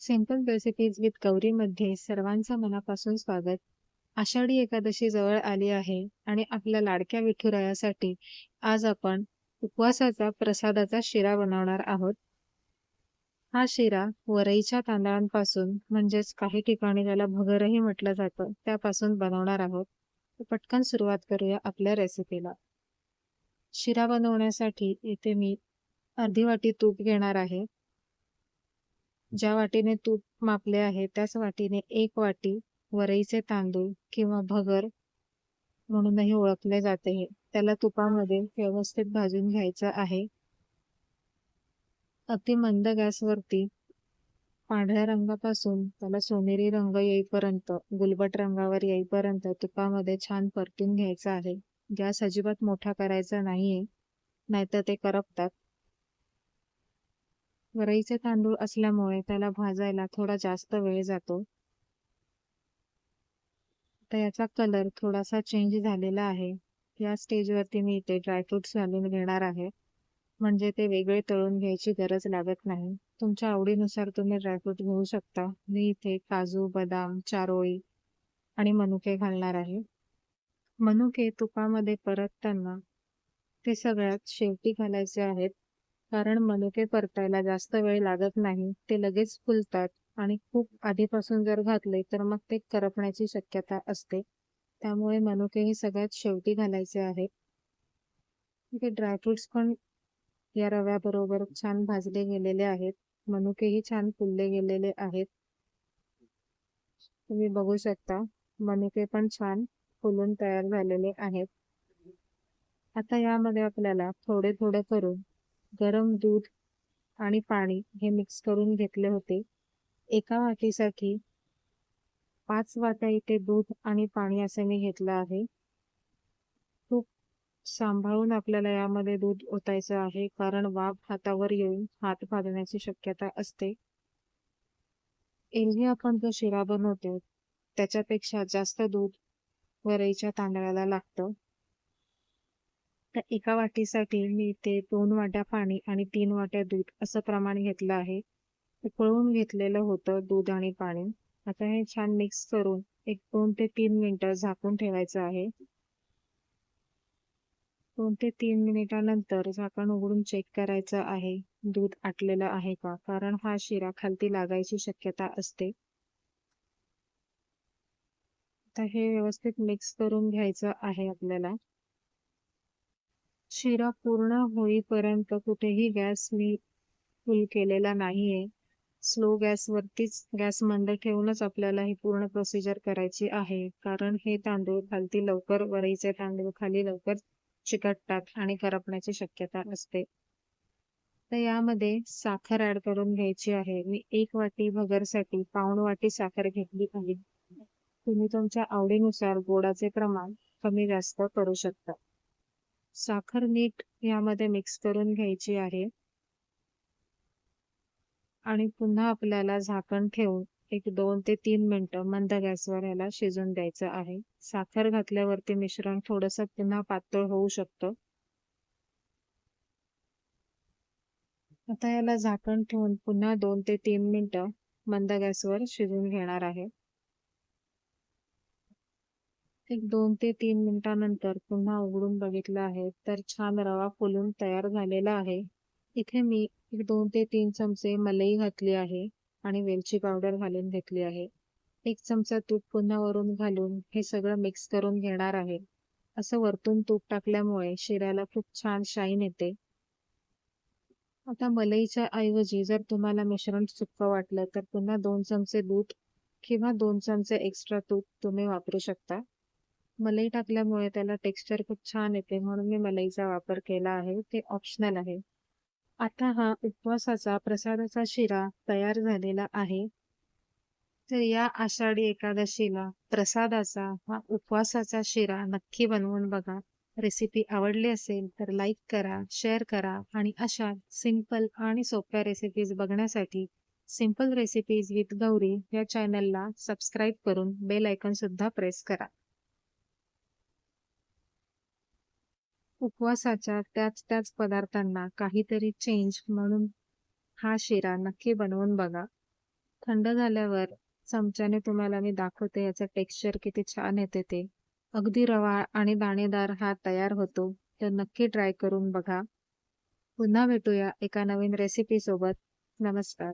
Simple recipes with गौरीमध्ये सर्वांचं मनापासून स्वागत. आषाढी एकादशी जवळ आली आहे आणि आपल्या लाडक्या विठुरायासाठी आज आपण उपवासाचा प्रसादाचा शिरा बनवणार आहोत. हा शिरा वरईच्या तांदळांपासून म्हणजेच काही ठिकाणी त्याला भगरही म्हटलं जातं त्यापासून बनवणार आहोत. पटकन सुरुवात करूया आपल्या रेसिपीला. शिरा बनवण्यासाठी इथे मी अर्धी वाटी तूप घेणार आहे. ज्या वाटीने तूप मापले आहे त्याच वाटीने एक वाटी वरईचे तांदूळ किंवा भगर म्हणूनही ओळखले जाते. हे त्याला तुपामध्ये व्यवस्थित भाजून घ्यायचं आहे. अति मंद गॅसवरती पांढऱ्या रंगापासून त्याला सोनेरी रंग येईपर्यंत गुलबट रंगावर येईपर्यंत तुपामध्ये छान परतून घ्यायचं आहे. गॅस अजिबात मोठा करायचा नाहीये नाहीतर ते करपतात. वरईचे तांदूळ असल्यामुळे त्याला भाजायला थोडा जास्त वेळ जातो. तर याचा कलर थोडासा चेंज झालेला आहे. या स्टेजवरती मी इथे ड्रायफ्रुट्स घालून घेणार आहे. म्हणजे ते वेगळे तळून घ्यायची गरज लागत नाही. तुमच्या आवडीनुसार तुम्ही ड्रायफ्रूट घेऊ शकता. मी इथे काजू बदाम चारोळी आणि मनुके घालणार आहे. मनुके तुपामध्ये परतताना ते सगळ्यात शेवटी घालायचे आहेत. कारण मनुके परतायला जास्त वेळ लागत नाही ते लगेच फुलतात आणि खूप आधीपासून जर घातले तर मग ते करपण्याची शक्यता असते. त्यामुळे मनुके हे सगळ्यात शेवटी घालायचे आहे. इथे ड्रायफ्रुट्स पण या रव्याबरोबर छान भाजले गेलेले आहेत. मनुकेही छान फुलले गेलेले आहेत. तुम्ही बघू शकता मनुके पण छान फुलून तयार झालेले आहेत. आता यामध्ये आपल्याला थोडे थोडे करून गरम दूध आणि पाणी हे मिक्स करून घेतले होते. एका वाटीसाठी पाच वाट्या इथे दूध आणि पाणी असे मी घेतलं आहे. खूप सांभाळून आपल्याला यामध्ये दूध ओतायचं आहे कारण वाफ हातावर येऊन हात भाजण्याची शक्यता असते. एरवी आपण जो शिरा बनवतो त्याच्यापेक्षा जास्त दूध वरईच्या तांदळाला लागतं. तर एका वाटीसाठी मी इथे दोन वाट्या पाणी आणि तीन वाट्या दूध असं प्रमाण घेतलं आहे. उकळून घेतलेलं होतं दूध आणि पाणी. आता हे छान मिक्स करून एक दोन ते तीन मिनिटं झाकून ठेवायचं आहे. दोन ते तीन मिनिटानंतर झाकण उघडून चेक करायचं आहे. दूध आटलेलं आहे का? कारण हा शिरा खालती लागायची शक्यता असते. आता हे व्यवस्थित मिक्स करून घ्यायचं आहे आपल्याला. शिरा पूर्ण होईपर्यंत कुठेही गॅस मी फुल केलेला नाहीये. स्लो गॅसवरतीच गॅस मंद ठेवूनच आपल्याला ही पूर्ण प्रोसिजर करायची आहे. कारण हे तांदूळ खालती लवकर वरईचे तांदूळ खाली लवकर चिकटतात आणि करपण्याची शक्यता असते. तर यामध्ये साखर ऍड करून घ्यायची आहे. मी एक वाटी भगरसाठी पाऊण वाटी साखर घेतली आहे. तुम्ही तुमच्या आवडीनुसार गोडाचे प्रमाण कमी जास्त करू शकता. साखर मीठ यामध्ये मिक्स करून घ्यायची आहे. आणि पुन्हा आपल्याला झाकण ठेवून एक दोन ते तीन मिनटं मंद गॅसवर याला शिजून द्यायचं आहे. साखर घातल्यावरती मिश्रण थोडस पुन्हा पातळ होऊ शकतं. आता याला झाकण ठेवून पुन्हा दोन ते तीन मिनटं मंद गॅसवर शिजून घेणार आहे. एक दोन ते तीन मिनिटानंतर पुन्हा उघडून बघितलं आहे तर छान रवा फुलून तयार झालेला आहे. इथे मी एक दोन ते तीन चमचे मलई घातली आहे आणि वेलची पावडर घालून घेतली आहे. एक चमचा तूप पुन्हा वरून घालून हे सगळं मिक्स करून घेणार आहे. असं वरतून तूप टाकल्यामुळे शिऱ्याला खूप छान शाईन येते. आता मलईच्या ऐवजी जर तुम्हाला मिश्रण सुक्क वाटलं तर पुन्हा दोन चमचे दूध किंवा दोन चमचे एक्स्ट्रा तूप तुम्ही वापरू शकता. मलई टाकल्यामुळे त्याला टेक्स्चर खूप छान येते म्हणून मी मलईचा वापर केला आहे ते ऑप्शनल आहे. आता हा उपवासाचा प्रसादाचा शिरा तयार झालेला आहे. तर या आषाढी एकादशीला प्रसादाचा हा उपवासाचा शिरा नक्की बनवून बघा. रेसिपी आवडली असेल तर लाईक करा शेअर करा आणि अशा सिंपल आणि सोप्या रेसिपीज बघण्यासाठी सिंपल रेसिपीज विथ गौरी या चॅनलला सबस्क्राईब करून बेल आयकॉन सुद्धा प्रेस करा. उपवासाच्या त्याच त्याच पदार्थांना काहीतरी चेंज म्हणून हा शिरा नक्की बनवून बघा. थंड झाल्यावर चमच्याने तुम्हाला मी दाखवते याचं टेक्स्चर किती छान येते ते. अगदी रवा आणि दाणेदार हा तयार होतो तर नक्की ट्राय करून बघा. पुन्हा भेटूया एका नवीन रेसिपी सोबत. नमस्कार.